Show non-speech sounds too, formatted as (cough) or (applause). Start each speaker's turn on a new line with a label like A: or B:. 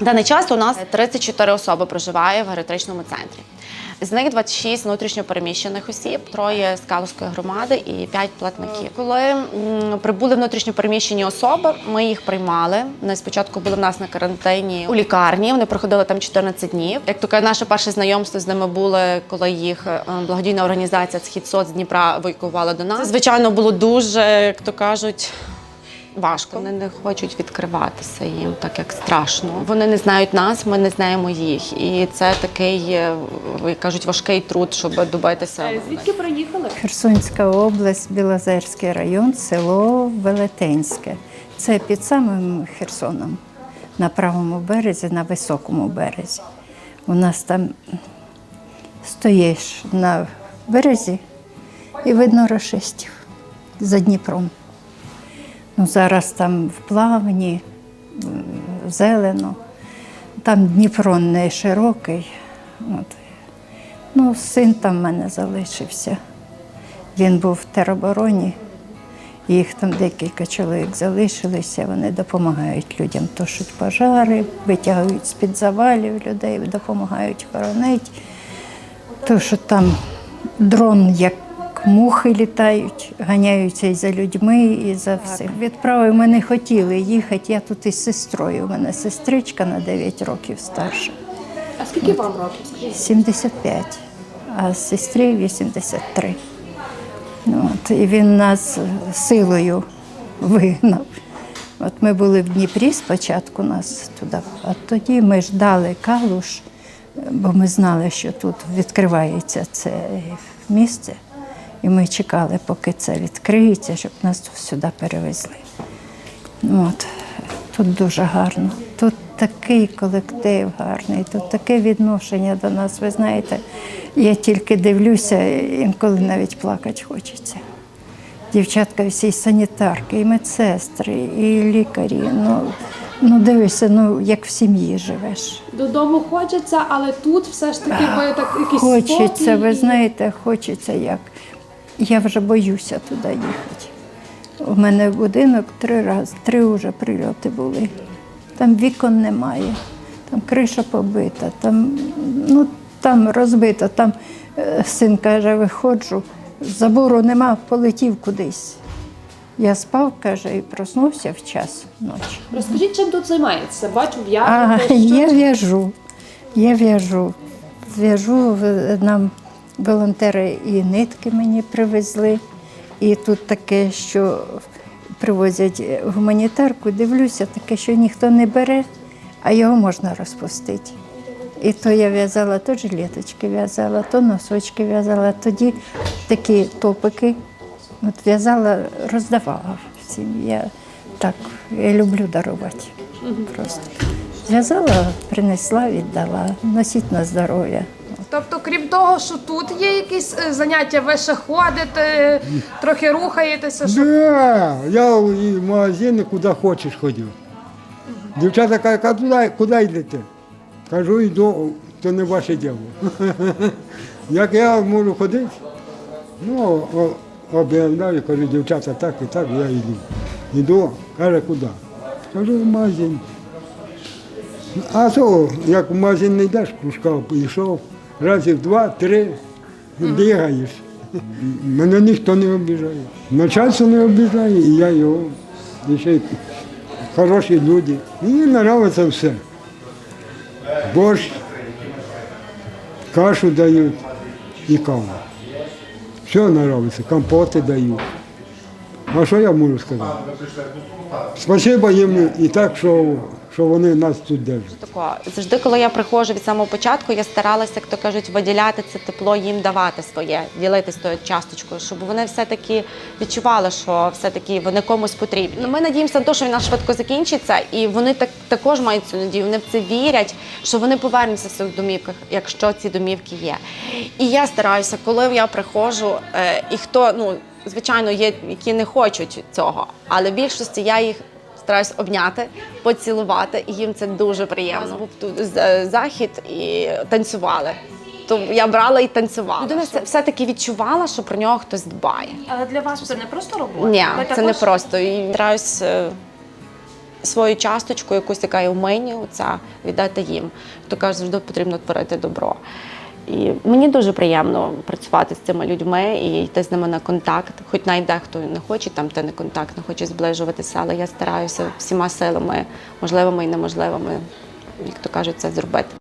A: В даний час у нас 34 особи проживає в геріатричному центрі. З них 26 внутрішньопереміщених осіб, троє з Калузької громади і 5 платників. Коли прибули внутрішньопереміщені особи, ми їх приймали. Вони спочатку були в нас на карантині у лікарні. Вони проходили там 14 днів. Як кажуть, наше перше знайомство з ними було, коли їх е, благодійна організація Схід соц з Дніпра евакуювала до нас. Це, звичайно, було дуже, як то кажуть. Важко. Вони не хочуть відкриватися їм, так як страшно. Вони не знають нас, ми не знаємо їх. І це такий, е, як кажуть, важкий труд, щоб добитися.
B: Звідки приїхали?
C: Херсонська область, Білозерський район, село Велетенське. Це під самим Херсоном, на правому березі, на високому березі. У нас там стоїш на березі і видно рашистів за Дніпром. Ну, зараз там в плавні, зелено. Там Дніпро не широкий. От. Ну, син там в мене залишився. Він був в теробороні. Їх там декілька чоловік залишилися, вони допомагають людям, тушать пожари, витягують з-під завалів людей, допомагають хоронити. То, що там дрон, як мухи літають, ганяються і за людьми, і за всім. Відправи ми не хотіли їхати. Я тут із сестрою. У мене сестричка на 9 років старша.
B: А скільки вам років? Скажіть?
C: 75, а сестрі 83. Ну, От, і він нас силою вигнав. От ми були в Дніпрі спочатку нас туди, а тоді ми ждали калуш, бо ми знали, що тут відкривається це місце. І ми чекали, поки це відкриється, щоб нас сюди перевезли. От. Тут дуже гарно. Тут такий колектив гарний, тут таке відношення до нас. Ви знаєте, я тільки дивлюся, інколи навіть плакати хочеться. Дівчатка всі і санітарки, і медсестри, і лікарі. Ну, ну дивишся, ну як в сім'ї живеш.
B: Додому хочеться, але тут все ж таки ви так якийсь
C: Хочеться,
B: спокій
C: ви знаєте, хочеться як. Я вже боюся туди їхати. У мене будинок три рази, три вже прильоти були. Там вікон немає, там криша побита, там, ну, там розбито. Там е, син каже, виходжу, забору нема, полетів кудись. Я спав, каже, і проснувся в час ночі.
B: Розкажіть, чим тут займаєтеся? Бачу, в'яжете.
C: я в'яжу. Я в'яжу. В'яжу нам волонтери і нитки мені привезли. І тут таке, що привозять гуманітарку, дивлюся, таке, що ніхто не бере, а його можна розпустити. І то я в'язала, то жилеточки в'язала, то носочки в'язала, тоді такі топики. От в'язала, роздавала всім. Я так, я люблю дарувати. Просто. Зв'язала, принесла, віддала. Носіть на здоров'я.
D: Тобто, крім того, що тут є якісь е, заняття, ви ще ходите, трохи рухаєтеся. Що...
E: Да, я і в магазини куди хочеш ходив. Дівчата кажуть, а туди, куди йдете? Кажу, йду, то не ваше діло. (laughs) Як я можу ходити? Ну, об'являю, кажу, дівчата, так і так, я йду. Йду, каже, куди? Кажу, в магазин. А то, як в магазин не йдеш, кружка пішов, разів два-три, бігаєш. Мене ніхто не обіжає. Начальство не обіжає, і я його. І ще й хороші люди. Мені подобається все. Борщ, кашу дають і каву. Все подобається, компоти дають. А що я можу сказати? Спасибо їм і так, що, що вони нас тут держать.
A: Тако, завжди, коли я приходжу від самого початку, я старалася, як то кажуть, виділяти це тепло, їм давати своє, ділитися тою часточкою, щоб вони все-таки відчували, що все-таки вони комусь потрібні. Ну, Ми надіємося на те, що війна швидко закінчиться, і вони так також мають цю надію. Вони в це вірять, що вони повернуться в своїх домівках, якщо ці домівки є. І я стараюся, коли я приходжу, е, і хто ну. Звичайно, є, які не хочуть цього, але в більшості я їх стараюсь обняти, поцілувати, і їм це дуже приємно. Був тут захід і танцювали. То я брала і танцювала. Людина все- все-таки відчувала, що про нього хтось дбає.
B: Але для вас це не просто робота.
A: Ні,
B: Ви
A: це не просто. І стараюсь е, свою часточку, якусь яка є в мені, оця, віддати їм. То кажуть, завжди потрібно творити добро. І мені дуже приємно працювати з цими людьми і йти з ними на контакт. Хоч навіть дехто не хоче там йти не контакт, не хоче зближуватися, але я стараюся всіма силами, можливими і неможливими, як то кажуть, це зробити.